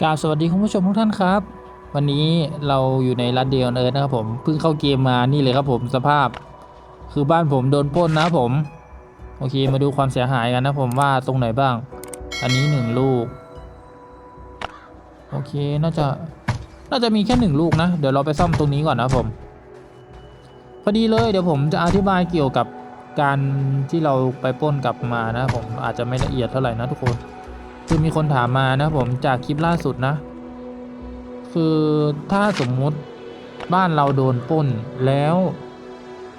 กราบสวัสดีคุณผู้ชมทุกท่านครับ วันนี้เราอยู่ในรัดเดียนเอิร์นะครับผมเพิ่งเข้าเกมมานี่เลยครับผมสภาพ คือบ้านผมโดนปล้นนะผม โอเคมาดูความเสียหายกันนะผมว่าตรงไหนบ้าง อันนี้หนึ่งลูก โอเคน่าจะน่าจะมีแค่หนึ่งลูกนะ เดี๋ยวเราไปซ่อมตรงนี้ก่อนนะผมพอดีเลยเดี๋ยวผมจะอธิบายเกี่ยวกับการที่เราไปปล้นกลับมานะผมอาจจะไม่ละเอียดเท่าไหร่นะทุกคน คือมีคนถามมานะครับผมจากคลิปล่าสุดนะ คือถ้าสมมุติบ้านเราโดนป้นแล้ว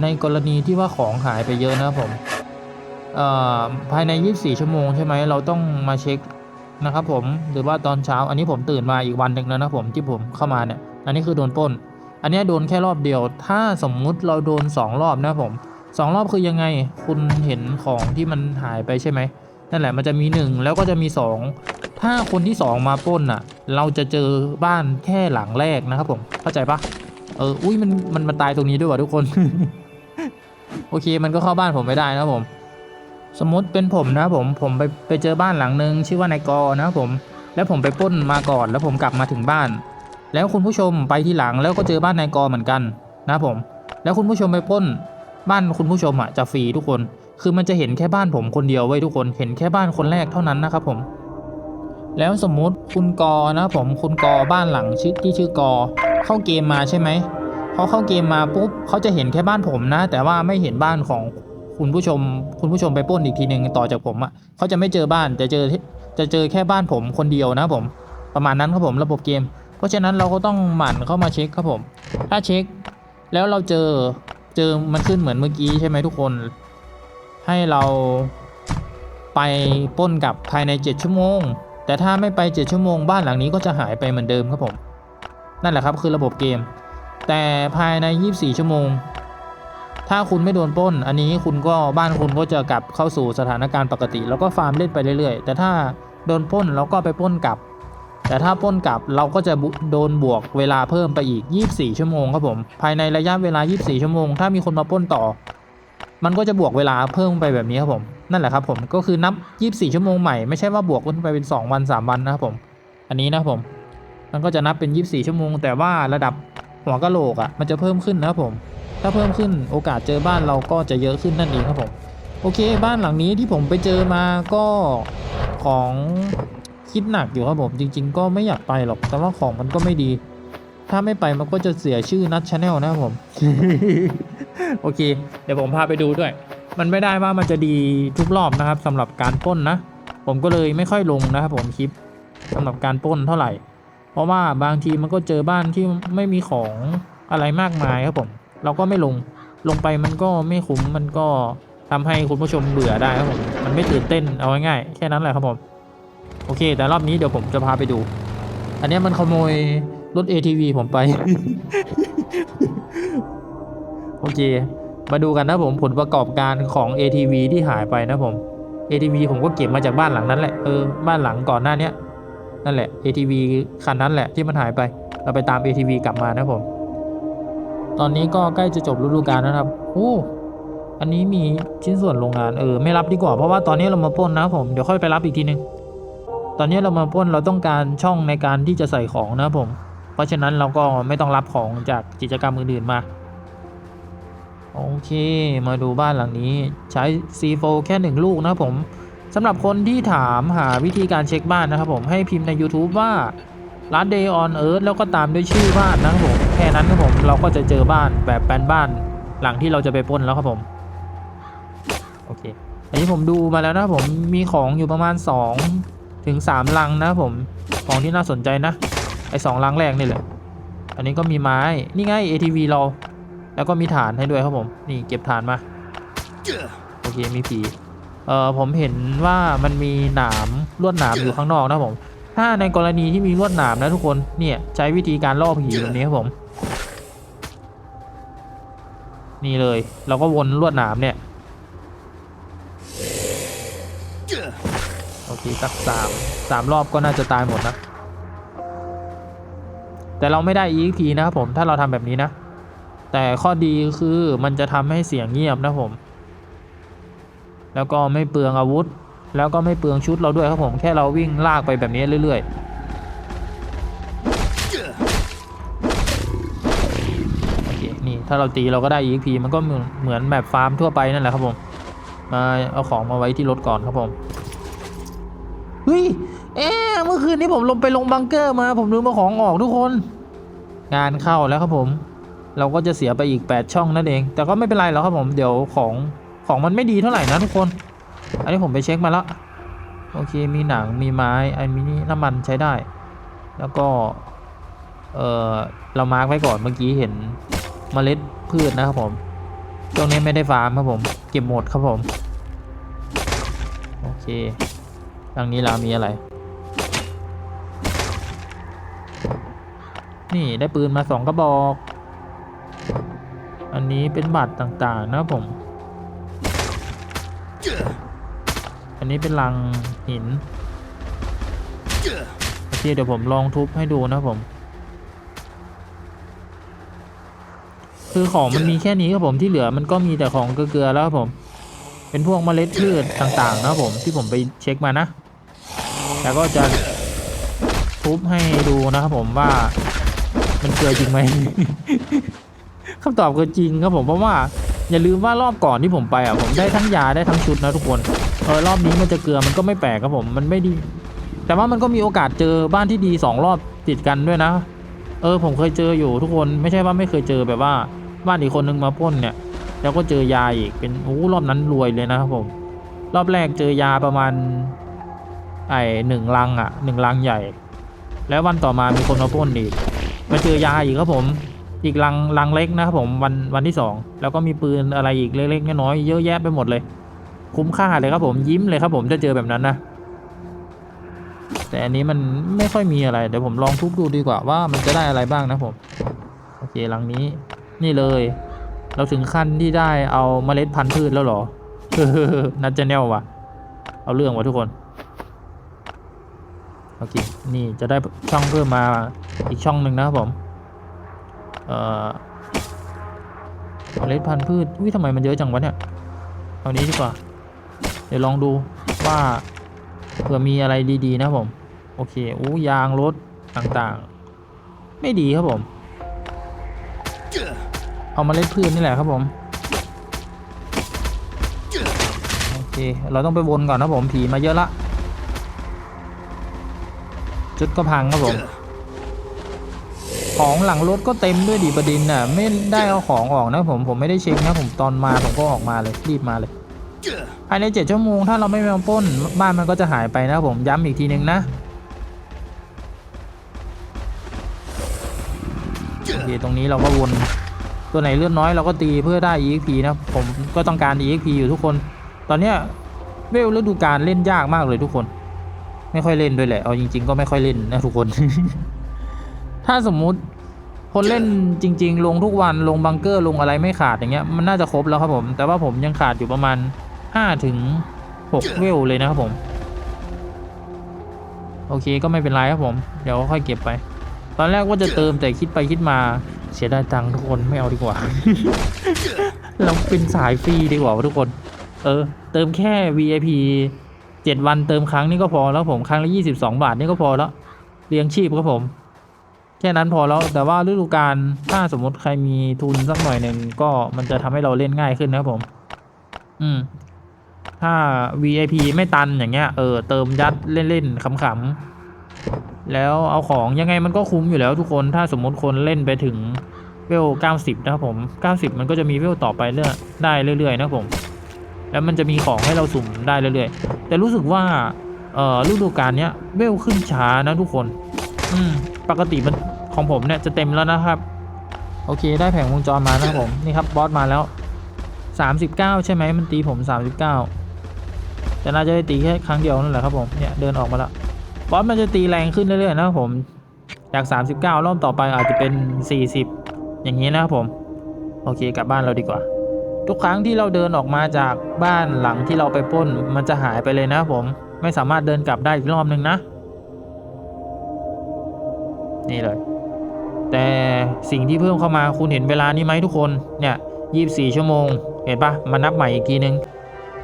ในกรณีที่ว่าของหายไปเยอะนะครับผมภายใน 24 ชั่วโมงใช่ไหมเราต้องมาเช็คนะครับผมหรือว่าตอนเช้าอันนี้ผมตื่นมาอีกวันหนึ่งแล้วนะผมที่ผมเข้ามาเนี่ย อันนี้คือโดนป้น อันนี้โดนแค่รอบเดียว ถ้าสมมุติเราโดนสองรอบนะครับผมสองรอบคือยังไงคุณเห็นของที่มันหายไปใช่ไหม นั่นแหละมันจะมีหนึ่งแล้วก็จะมีสองถ้าคนที่สองมาป้นอะ เราจะเจอบ้านแค่หลังแรกนะครับผมเข้าใจปะเอออุ้ยมันมันมันตายตรงนี้ด้วยว่ะทุกคน โอเคมันก็เข้าบ้านผมไม่ได้นะผม สมมติเป็นผมนะผมผมไปไปเจอบ้านหลังนึงชื่อว่านายกอนะผม แล้วผมไปป้นมาก่อน แล้วผมกลับมาถึงบ้าน แล้วคุณผู้ชมไปที่หลังแล้วก็เจอบ้านนายกอเหมือนกันนะผม แล้วคุณผู้ชมไปป้น บ้านคุณผู้ชมอะจะฟรีทุกคน คือมันจะเห็นแค่บ้านผมคนเดียวไว้ยทุกคนเห็นแค่บ้านคนแรกเท่านั้นนะครับผมแล้วสมมุติคุณกอนะผมคุณกอบ้านหลังชื่อที่ชื่อกอ เข้าเกมมาใช่ไหมเขาเข้าเกมมาปุ๊บเขาจะเห็นแค่บ้านผมนะ แต่ว่าไม่เห็นบ้านของคุณผู้ชม คุณผู้ชมไปป้นอีกทีหนึ่งต่อจากผมอะ่ะเขาจะไม่เจอบ้านจะเจอจะเจอแค่บ้านผมคนเดียวนะผมประมาณนั้นครับผมระบบเกม เพราะฉะนั้นเราก็ต้องหมั่นเข้ามาเช็คครับผม ถ้าเช็ค แล้วเราเจอเจอมันขึ้นเหมือนเมื่อกี้ใช่ไหมทุกคน ให้เราไปป้นกลับภายใน 7 ชั่วโมง แต่ถ้าไม่ไป 7 ชั่วโมงบ้านหลังนี้ก็จะหายไปเหมือนเดิมครับผม นั่นแหละครับคือระบบเกม แต่ภายใน 24 ชั่วโมง ถ้าคุณไม่โดนป้น อันนี้คุณก็บ้านคุณก็จะกลับเข้าสู่สถานการณ์ปกติ แล้วก็ฟาร์มเล่นไปเรื่อยๆ แต่ถ้าโดนป้นเราก็ไปป้นกลับ แต่ถ้าป้นกลับเราก็จะโดนบวกเวลาเพิ่มไปอีก 24 ชั่วโมงครับผม ภายในระยะเวลา 24 ชั่วโมง ถ้ามีคนมาป้นต่อ มันก็จะบวกเวลาเพิ่มไปแบบนี้ครับผมนั่นแหละครับผมก็คือนับ 24 ชั่วโมงใหม่ไม่ใช่ว่าบวกขึ้นไปเป็น 2 วัน 3 วันนะครับผมอันนี้นะครับผมมันก็จะนับเป็น 24 ชั่วโมง แต่ว่าระดับหัวกะโหลกอะมันจะเพิ่มขึ้นนะครับผม ถ้าเพิ่มขึ้นโอกาสเจอบ้านเราก็จะเยอะขึ้นนั่นเองครับผมโอเค บ้านหลังนี้ที่ผมไปเจอมาก็ของคิดหนักอยู่ครับผมจริง ๆ ก็ไม่อยากไปหรอกแต่ว่าของมันก็ไม่ดี ถ้าไม่ไปมันก็จะเสียชื่อนัทชาแนลนะครับผม โอเค เดี๋ยวผมพาไปดูด้วย มันไม่ได้ว่ามันจะดีทุกรอบนะครับสำหรับการป้นนะ ผมก็เลยไม่ค่อยลงนะครับผมคลิปสำหรับการป้นเท่าไหร่ เพราะว่าบางทีมันก็เจอบ้านที่ไม่มีของอะไรมากมายครับผม เราก็ไม่ลง ลงไปมันก็ไม่คุ้มมันก็ทำให้คุณผู้ชมเบื่อได้ครับผม มันไม่ตื่นเต้นเอาง่ายๆแค่นั้นแหละครับผม โอเค แต่รอบนี้เดี๋ยวผมจะพาไปดู อันเนี้ยมันขโมยรถ ATV ผมไป โอเค มาดูกันนะผมผลประกอบการของ ATV ที่หายไปนะผม ATV ผมก็เก็บมาจากบ้านหลังนั้นแหละเออบ้านหลังก่อนหน้านี้นั่นแหละ ATV คันนั้นแหละที่มันหายไป เราไปตาม ATV กลับมานะผม ตอนนี้ก็ใกล้จะจบฤดูกาลแล้วนะครับโอ้อันนี้มีชิ้นส่วนโรงงานเออไม่รับดีกว่าเพราะว่าตอนนี้เรามาป้นนะผมเดี๋ยวค่อยไปรับอีกทีนึงตอนนี้เรามาป้นเราต้องการช่องในการที่จะใส่ของนะผม เพราะฉะนั้นเราก็ไม่ต้องรับของจากกิจกรรมอื่นๆมา โอเค มาดูบ้านหลังนี้ใช้ C4 แค่หนึ่งลูกนะผมสำหรับคนที่ถามหาวิธีการเช็คบ้านนะครับผมให้พิมพ์ใน YouTube ว่าร้าน Day on Earth แล้วก็ตามด้วยชื่อบ้านนะครับผมแค่นั้นครับผมเราก็จะเจอบ้านแบบแปลนบ้านหลังที่เราจะไปป้นแล้วครับผมโอเคอันนี้ผมดูมาแล้วนะผมมีของอยู่ประมาณ 2 ถึง 3 ลังนะผมของที่น่าสนใจนะ ไอ้สองลังแรกนี่แหละ อันนี้ก็มีไม้นี่ไง ATV เรา แล้วก็มีฐานให้ด้วยครับผม นี่เก็บฐานมา โอเคมีผีเอ่อผมเห็นว่ามันมีหนามลวดหนามอยู่ข้างนอกนะผม ถ้าในกรณีที่มีลวดหนามนะทุกคนเนี่ยใช้วิธีการล่อผีแบบนี้ครับผม นี่เลย เราก็วนลวดหนามเนี่ยโอเคสักสามสามรอบก็น่าจะตายหมดนะ แต่เราไม่ได้ EXP นะครับผมถ้าเราทำแบบนี้นะ แต่ข้อดีคือมันจะทำให้เสียงเงียบนะผม แล้วก็ไม่เปลืองอาวุธ แล้วก็ไม่เปลืองชุดเราด้วยครับผมแค่เราวิ่งลากไปแบบนี้เรื่อย ๆนี่ถ้าเราตีเราก็ได้อีกพีมันก็เหมือนแบบฟาร์มทั่วไปนั่นแหละครับผมมาเอาของมาไว้ที่รถก่อนครับผมเฮ้ยเอ๊เมื่อคืนนี้ผมลงไปลงบังเกอร์มา ผมลืมมาของออกทุกคน งานเข้าแล้วครับผม เราก็จะเสียไปอีก 8 ช่องนั่นเอง แต่ก็ไม่เป็นไรหรอกครับผมเดี๋ยวของของมันไม่ดีเท่าไหร่นะทุกคน อันนี้ผมไปเช็คมาแล้วโอเคมีหนังมีไม้ไอ้มินิน้ำมันใช้ได้ แล้วก็เออเรามาร์กไว้ก่อนเมื่อกี้เห็นเมล็ดพืชนะครับผมตรงนี้ไม่ได้ฟาร์มครับผม เก็บหมดครับผม โอเคทางนี้เรามีอะไร นี่ได้ปืนมาสองกระบอก อันนี้เป็นบัตรต่างๆนะผม อันนี้เป็นลังหินโอเคเดี๋ยวผมลองทุบให้ดูนะผม คือของมันมีแค่นี้ครับผมที่เหลือมันก็มีแต่ของเกลือแล้วครับผม เป็นพวกเมล็ดพืชต่างๆนะครับผมที่ผมไปเช็คมานะแต่ก็จะทุบให้ดูนะครับผมว่ามันเกลือจริงไหม คำตอบคือจริงครับผมเพราะว่าอย่าลืมว่ารอบก่อนที่ผมไปอะผมได้ทั้งยาได้ทั้งชุดนะทุกคนเออรอบนี้มันจะเกลือมันก็ไม่แปลกครับผมมันไม่ดี แต่ว่ามันก็มีโอกาสเจอบ้านที่ดีสองรอบติดกันด้วยนะ เออผมเคยเจออยู่ทุกคนไม่ใช่ว่าไม่เคยเจอแบบว่าบ้านอีกคนนึงมาปล้นเนี่ย แล้วก็เจอยาอีกเป็นโอ้รอบนั้นรวยเลยนะครับผม รอบแรกเจอยาประมาณไอหนึ่งลังอะหนึ่งลังใหญ่ แล้ววันต่อมามีคนมาปล้นอีกมาเจอยาอีกครับผม อีกลังลังเล็กนะครับผมวันวันที่สองแล้วก็มีปืนอะไรอีกเล็กๆน้อยๆเยอะแยะไปหมดเลย คุ้มค่าเลยครับผมยิ้มเลยครับผมจะเจอแบบนั้นนะแต่อันนี้มันไม่ค่อยมีอะไร เดี๋ยวผมลองทุบดูดีกว่าว่ามันจะได้อะไรบ้างนะผมโอเคลังนี้นี่เลย เราถึงขั้นที่ได้เอาเมล็ดพันธุ์พืชแล้วหรอนัดจะแนววะเอาเรื่องวะทุกคนโอเคนี่จะได้ช่องเพิ่มมาอีกช่องหนึ่งนะครับผม เอ่อเมล็ดพันธุ์พืช อุ้ยทำไมมันเยอะจังวะเนี่ย เอานี้ดีกว่า เดี๋ยวลองดูว่าเผื่อมีอะไรดีๆนะผม โอเค อู้ยางรถต่างๆ ไม่ดีครับผม เอามาเล่นพืชนี่แหละครับผม โอเค เราต้องไปวนก่อนนะผม ผีมาเยอะละ จุดก็พังครับผม ของหลังรถก็เต็มด้วยดิประดินน่ะ ไม่ได้เอาของออกนะผมผมไม่ได้เช็คนะผมตอนมาผมก็ออกมาเลยรีบมาเลยภายในเจ็ดชั่วโมงถ้าเราไม่มาป้นบ้านมันก็จะหายไปนะผมย้ำอีกทีนึงนะโอเคตรงนี้เราก็วนตัวไหนเลือดน้อยเราก็ตีเพื่อได้ EXP นะผมก็ต้องการ EXP อยู่ทุกคน ตอนเนี้ยเวลฤดูกาลเล่นยากมากเลยทุกคน ไม่ค่อยเล่นด้วยแหละเอาจริง ๆ ก็ไม่ค่อยเล่นนะทุกคน ถ้าสมมุติคนเล่นจริง ๆ ลงทุกวันลงบังเกอร์ลงอะไรไม่ขาดอย่างเงี้ยมันน่าจะครบแล้วครับผม แต่ว่าผมยังขาดอยู่ประมาณ5ถึง6เวลเลยนะครับผม โอเคก็ไม่เป็นไรครับผม เดี๋ยวค่อยเก็บไป ตอนแรกว่าจะเติมแต่คิดไปคิดมาเสียดายตังค์ทุกคนไม่เอาดีกว่า เราเป็นสายฟรีดีกว่าทุกคน เออ เติมแค่ VIP เจ็ดวันเติมครั้งนี่ก็พอแล้วผมครั้งละยี่สิบสองบาทนี่ก็พอแล้วเลี้ยงชีพครับผม แค่นั้นพอแล้วแต่ว่าฤดูกาลถ้าสมมติใครมีทุนสักหน่อยหนึ่งก็มันจะทำให้เราเล่นง่ายขึ้นนะครับผม อืม ถ้า VIP ไม่ตันอย่างเงี้ย เออเติมยัดเล่นๆขำๆแล้วเอาของยังไงมันก็คุ้มอยู่แล้วทุกคนถ้าสมมติคนเล่นไปถึงเวล90 นะครับผม 90 มันก็จะมีเวลต่อไปเรื่อยได้เรื่อยๆนะครับผม แล้วมันจะมีของให้เราสุ่มได้เรื่อยๆ แต่รู้สึกว่า เอ่อฤดูกาลเนี้ยเวลขึ้นช้านะทุกคน อืม ปกติมันของผมเนี่ยจะเต็มแล้วนะครับ โอเคได้แผงวงจรมานะครับผมนี่ครับบอสมาแล้ว 39 ใช่ไหมมันตีผม 39 แต่น่าจะได้ตีแค่ครั้งเดียวนั่นแหละครับผมเนี่ยเดินออกมาแล้วบอสมันจะตีแรงขึ้นเรื่อยๆนะครับผมจาก 39 รอบต่อไปอาจจะเป็น 40 อย่างนี้นะครับผม โอเคกลับบ้านเราดีกว่า ทุกครั้งที่เราเดินออกมาจากบ้านหลังที่เราไปป้น มันจะหายไปเลยนะครับผมไม่สามารถเดินกลับได้อีกรอบนึงนะ นี่เลย แต่สิ่งที่เพิ่มเข้ามาคุณเห็นเวลานี้ไหมทุกคนเนี่ย24 ชั่วโมง เห็นปะมานับใหม่อีกทีนึง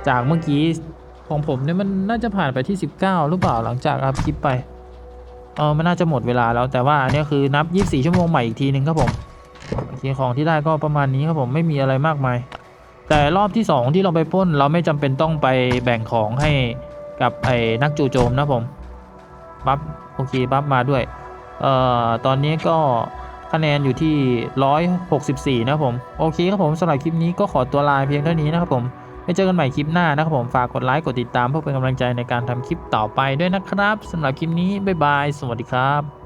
จากเมื่อกี้ของผมเนี่ยมันน่าจะผ่านไปที่ 19 หรือเปล่าหลังจากอัพคลิปไปเออมันน่าจะหมดเวลาแล้วแต่ว่าอันนี้คือนับ 24 ชั่วโมงใหม่อีกทีนึงครับผมโอเคของที่ได้ก็ประมาณนี้ครับผมไม่มีอะไรมากมาย แต่รอบที่สองที่เราไปปล้นเราไม่จำเป็นต้องไปแบ่งของให้กับไอ้นักจู่โจมนะผมบัฟโอเคบัฟมาด้วย เอ่อตอนนี้ก็คะแนนอยู่ที่ 164 นะครับผม โอเคครับผมสำหรับคลิปนี้ก็ขอตัวลาเพียงเท่านี้นะครับผมไว้เจอกันใหม่คลิปหน้านะครับผม ฝากกดไลค์กดติดตามเพื่อเป็นกำลังใจในการทำคลิปต่อไปด้วยนะครับสำหรับคลิปนี้ บ๊ายบาย สวัสดีครับ